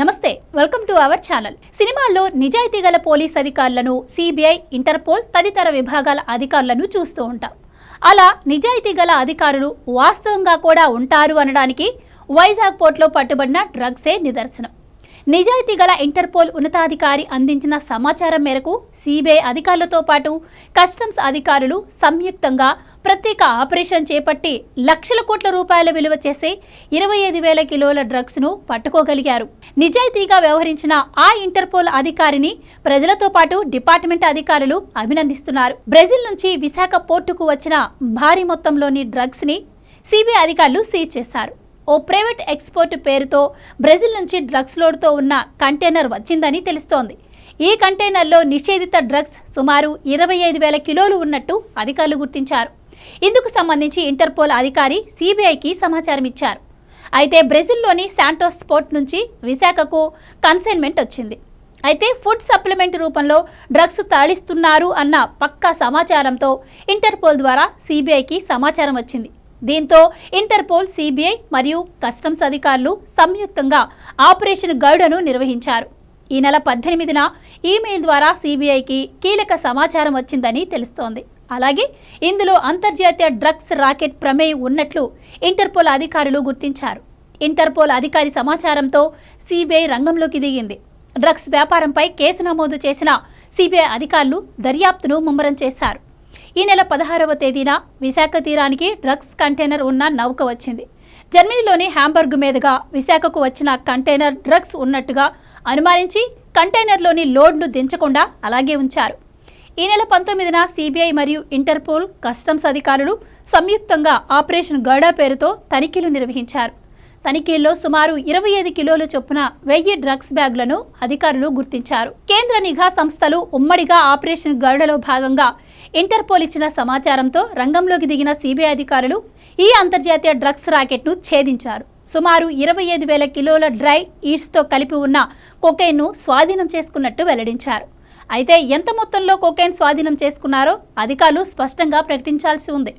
నమస్తే welcome to our channel. సినిమాల్లో నిజాయితీ గల పోలీస్ అధికారులను సిబిఐ ఇంటర్పోల్ తదితర విభాగాల అధికారులను చూస్తూ ఉంటాం. అలా నిజాయితీ గల అధికారులు వాస్తవంగా కూడా ఉంటారు అనడానికి వైజాగ్ పోర్టులో పట్టుబడిన డ్రగ్సే నిదర్శనం. నిజాయితీ గల ఇంటర్పోల్ ఉన్నతాధికారి అందించిన సమాచారం మేరకు సిబిఐ అధికారులతో పాటు కస్టమ్స్ అధికారులు సంయుక్తంగా ప్రత్యేక ఆపరేషన్ చేపట్టి లక్షల కోట్ల రూపాయల విలువ చేసే ఇరవై ఐదు వేల కిలోల డ్రగ్స్ను పట్టుకోగలిగారు. నిజాయితీగా వ్యవహరించిన ఆ ఇంటర్పోల్ అధికారిని ప్రజలతో పాటు డిపార్ట్మెంట్ అధికారులు అభినందిస్తున్నారు. బ్రెజిల్ నుంచి విశాఖ పోర్టుకు వచ్చిన భారీ మొత్తంలోని డ్రగ్స్ని సిబిఐ అధికారులు సీజ్ చేశారు. ఓ ప్రైవేట్ ఎక్స్పోర్ట్ పేరుతో బ్రెజిల్ నుంచి డ్రగ్స్ లోడ్తో ఉన్న కంటైనర్ వచ్చిందని తెలుస్తోంది. ఈ కంటైనర్లో నిషేధిత డ్రగ్స్ సుమారు ఇరవై ఐదు వేల కిలోలు ఉన్నట్టు అధికారులు గుర్తించారు. ఇందుకు సంబంధించి ఇంటర్పోల్ అధికారి సిబిఐకి సమాచారం ఇచ్చారు. అయితే బ్రెజిల్లోని శాంటోస్ స్పోర్ట్ నుంచి విశాఖకు కన్సైన్మెంట్ వచ్చింది. అయితే ఫుడ్ సప్లిమెంట్ రూపంలో డ్రగ్స్ తరలిస్తున్నారు అన్న పక్కా సమాచారంతో ఇంటర్పోల్ ద్వారా సిబిఐకి సమాచారం వచ్చింది. దీంతో ఇంటర్పోల్ సిబిఐ మరియు కస్టమ్స్ అధికారులు సంయుక్తంగా ఆపరేషన్ గరుడను నిర్వహించారు. ఈ నెల పద్దెనిమిదిన ఈమెయిల్ ద్వారా సిబిఐకి కీలక సమాచారం వచ్చిందని తెలుస్తోంది. అలాగే ఇందులో అంతర్జాతీయ డ్రగ్స్ రాకెట్ ప్రమేయం ఉన్నట్లు ఇంటర్పోల్ అధికారులు గుర్తించారు. ఇంటర్పోల్ అధికారి సమాచారంతో సిబిఐ రంగంలోకి దిగింది. డ్రగ్స్ వ్యాపారంపై కేసు నమోదు చేసిన సిబిఐ అధికారులు దర్యాప్తును ముమ్మరం చేశారు. ఈ నెల పదహారవ తేదీన విశాఖ తీరానికి డ్రగ్స్ కంటైనర్ ఉన్న నౌక వచ్చింది. జర్మనీలోని హ్యాంబర్గ్ మీదుగా విశాఖకు వచ్చిన కంటైనర్ డ్రగ్స్ ఉన్నట్టుగా అనుమానించి కంటైనర్లోని లోడ్ను దించకుండా అలాగే ఉంచారు. ఈ నెల పంతొమ్మిదిన సిబిఐ మరియు ఇంటర్పోల్ కస్టమ్స్ అధికారులు సంయుక్తంగా ఆపరేషన్ గర్డా పేరుతో తనిఖీలు నిర్వహించారు. తనిఖీల్లో సుమారు ఇరవై ఐదు కిలోల చొప్పున వెయ్యి డ్రగ్స్ బ్యాగులను అధికారులు గుర్తించారు. కేంద్ర నిఘా సంస్థలు ఉమ్మడిగా ఆపరేషన్ గర్డలో భాగంగా ఇంటర్పోల్ ఇచ్చిన సమాచారంతో రంగంలోకి దిగిన సిబిఐ అధికారులు ఈ అంతర్జాతీయ డ్రగ్స్ రాకెట్ను ఛేదించారు. సుమారు ఇరవై ఐదు వేల కిలోల డ్రై ఈస్ట్తో కలిపి ఉన్న కొకైన్ను స్వాధీనం చేసుకున్నట్టు వెల్లడించారు. అయితే ఎంత మొత్తంలో కొకైన్ స్వాధీనం చేసుకున్నారో అధికారులు స్పష్టంగా ప్రకటించాల్సి ఉంది.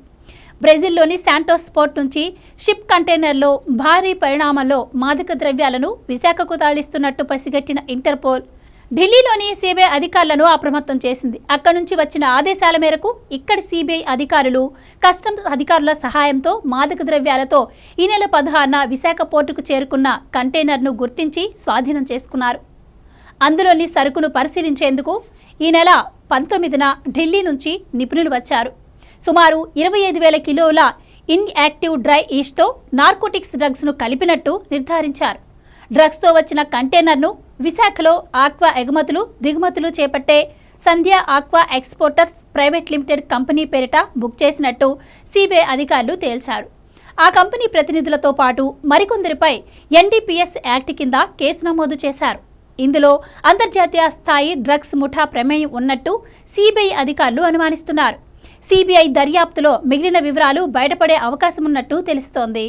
బ్రెజిల్లోని శాంటోస్ పోర్ట్ నుంచి షిప్ కంటైనర్లో భారీ పరిణామంలో మాదక ద్రవ్యాలను విశాఖకు తాళిస్తున్నట్టు పసిగట్టిన ఇంటర్పోల్ ఢిల్లీలోని సిబిఐ అధికారులను అప్రమత్తం చేసింది. అక్కడి నుంచి వచ్చిన ఆదేశాల మేరకు ఇక్కడి సిబిఐ అధికారులు కస్టమ్స్ అధికారుల సహాయంతో మాదక ద్రవ్యాలతో ఈ నెల పదహారున విశాఖ పోర్టుకు చేరుకున్న కంటైనర్ను గుర్తించి స్వాధీనం చేసుకున్నారు. అందులోని సరుకును పరిశీలించేందుకు ఈ నెల పంతొమ్మిదిన ఢిల్లీ నుంచి నిపుణులు వచ్చారు. సుమారు ఇరవై ఐదు వేల కిలోల ఇన్యాక్టివ్ డ్రై ఈస్ట్తో నార్కోటిక్స్ డ్రగ్స్ను కలిపినట్టు నిర్ధారించారు. డ్రగ్స్తో వచ్చిన కంటైనర్ను విశాఖలో ఆక్వా ఎగుమతులు దిగుమతులు చేపట్టే Sandhya aqua exporters private limited company పేరిట బుక్ చేసినట్టు సిబిఐ అధికారులు తేల్చారు. ఆ కంపెనీ ప్రతినిధులతో పాటు మరికొందరిపై ఎన్డీపీఎస్ యాక్ట్ కింద కేసు నమోదు చేశారు. ఇందులో అంతర్జాతీయ స్థాయి డ్రగ్స్ ముఠా ప్రమేయం ఉన్నట్టు సిబిఐ అధికారులు అనుమానిస్తున్నారు. సిబిఐ దర్యాప్తులో మిగిలిన వివరాలు బయటపడే అవకాశం ఉన్నట్టు తెలుస్తోంది.